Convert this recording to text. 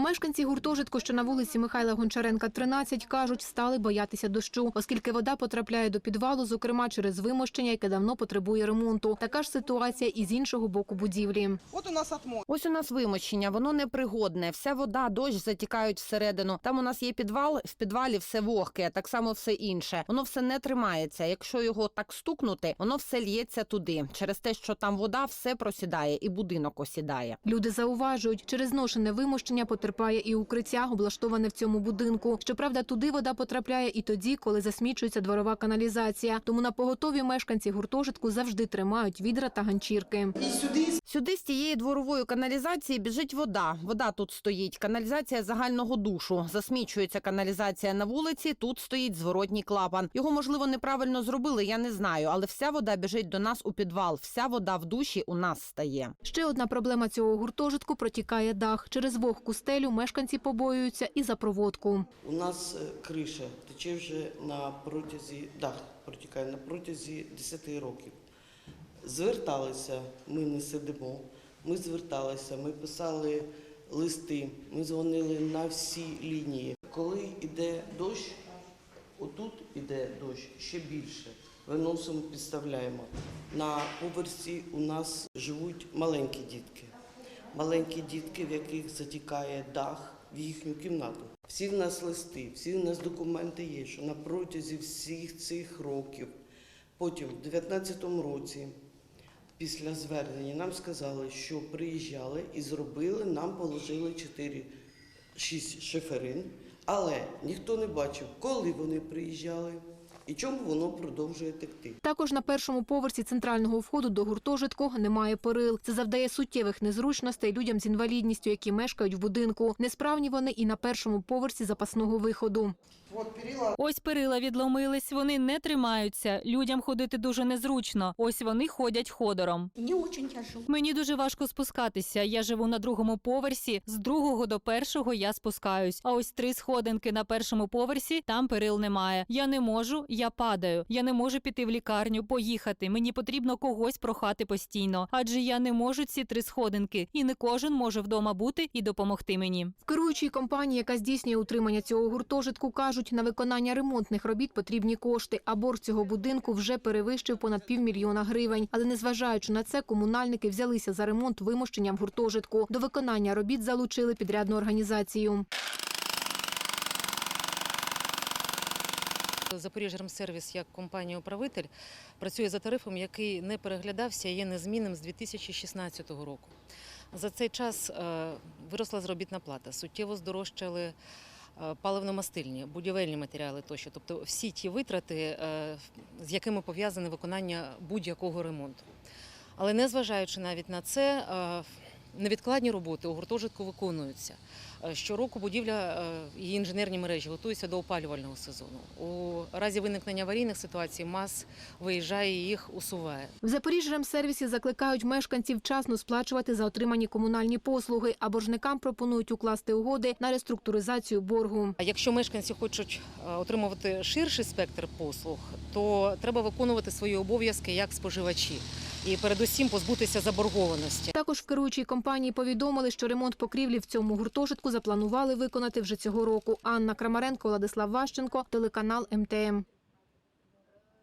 Мешканці гуртожитку, що на вулиці Михайла Гончаренка, 13, кажуть, стали боятися дощу, оскільки вода потрапляє до підвалу, зокрема через вимощення, яке давно потребує ремонту. Така ж ситуація і з іншого боку будівлі. Вот у нас отмой. Ось у нас вимощення, воно непригодне. Вся вода, дощ затікають всередину. Там у нас є підвал, в підвалі все вогке, так само все інше. Воно все не тримається. Якщо його так стукнути, воно все лється туди. Через те, що там вода, все просідає і будинок осідає. Люди зауважують, через зношене вимощення потерпає і укриття, облаштоване в цьому будинку. Щоправда, туди вода потрапляє і тоді, коли засмічується дворова каналізація. Тому на поготові мешканці гуртожитку завжди тримають відра та ганчірки. Сюди з тієї дворової каналізації біжить вода. Вода тут стоїть. Каналізація загального душу. Засмічується каналізація на вулиці. Тут стоїть зворотній клапан. Його можливо неправильно зробили. Я не знаю, але вся вода біжить до нас у підвал. Вся вода в душі у нас стає. Ще одна проблема цього гуртожитку протікає дах. Через вогку стелю мешканці побоюються і за проводку. У нас е, криша тече вже на протязі, дах протікає на протязі 10 років. Зверталися, ми не сидимо, ми зверталися, ми писали листи, ми дзвонили на всі лінії. Коли йде дощ, отут іде дощ ще більше. Виносимо, підставляємо. На поверсі у нас живуть маленькі дітки. Маленькі дітки, в яких затікає дах в їхню кімнату. Всі в нас листи, всі в нас документи є, що на протязі всіх цих років, потім в 2019 році, після звернення, нам сказали, що приїжджали і зробили, нам положили 4-6 шиферин, але ніхто не бачив, коли вони приїжджали і чому воно продовжує текти. Також на першому поверсі центрального входу до гуртожитку немає перил. Це завдає суттєвих незручностей людям з інвалідністю, які мешкають в будинку. Несправні вони і на першому поверсі запасного виходу. Вот перила. Ось перила відломились, вони не тримаються. Людям ходити дуже незручно. Ось вони ходять ходором. Не очень тяжело. Мені дуже важко спускатися. Я живу на другому поверсі. З другого до першого я спускаюсь. А ось три сходинки на першому поверсі там перил немає. Я не можу, я падаю. Я не можу піти в лікарню, поїхати. Мені потрібно когось прохати постійно, адже я не можу ці три сходинки, і не кожен може вдома бути і допомогти мені. В керуючій компанії, яка здійснює утримання цього гуртожитку, кажуть, на виконання ремонтних робіт потрібні кошти, а борг цього будинку вже перевищив понад півмільйона гривень. Але незважаючи на це, комунальники взялися за ремонт вимощення в гуртожитку. До виконання робіт залучили підрядну організацію. Запоріжремсервіс як компанія-управитель працює за тарифом, який не переглядався і є незмінним з 2016 року. За цей час е, виросла заробітна плата, суттєво здорожчали паливно-мастильні, будівельні матеріали тощо, тобто всі ті витрати, е, з якими пов'язане виконання будь-якого ремонту. Але незважаючи навіть на це, е, невідкладні роботи у гуртожитку виконуються. Е, Щороку будівля е, і інженерні мережі готуються до опалювального сезону. У разі виникнення аварійних ситуацій МАЗ виїжджає і їх усуває. В Запоріжремсервісі закликають мешканців вчасно сплачувати за отримані комунальні послуги, а боржникам пропонують укласти угоди на реструктуризацію боргу. А якщо мешканці хочуть е, отримувати ширший спектр послуг, то треба виконувати свої обов'язки як споживачі і передусім позбутися заборгованості. Також в керуючій компанії повідомили, що ремонт покрівлі в цьому гуртожитку запланували виконати вже цього року. Анна Крамаренко, Владислав Ващенко, телеканал МТМ.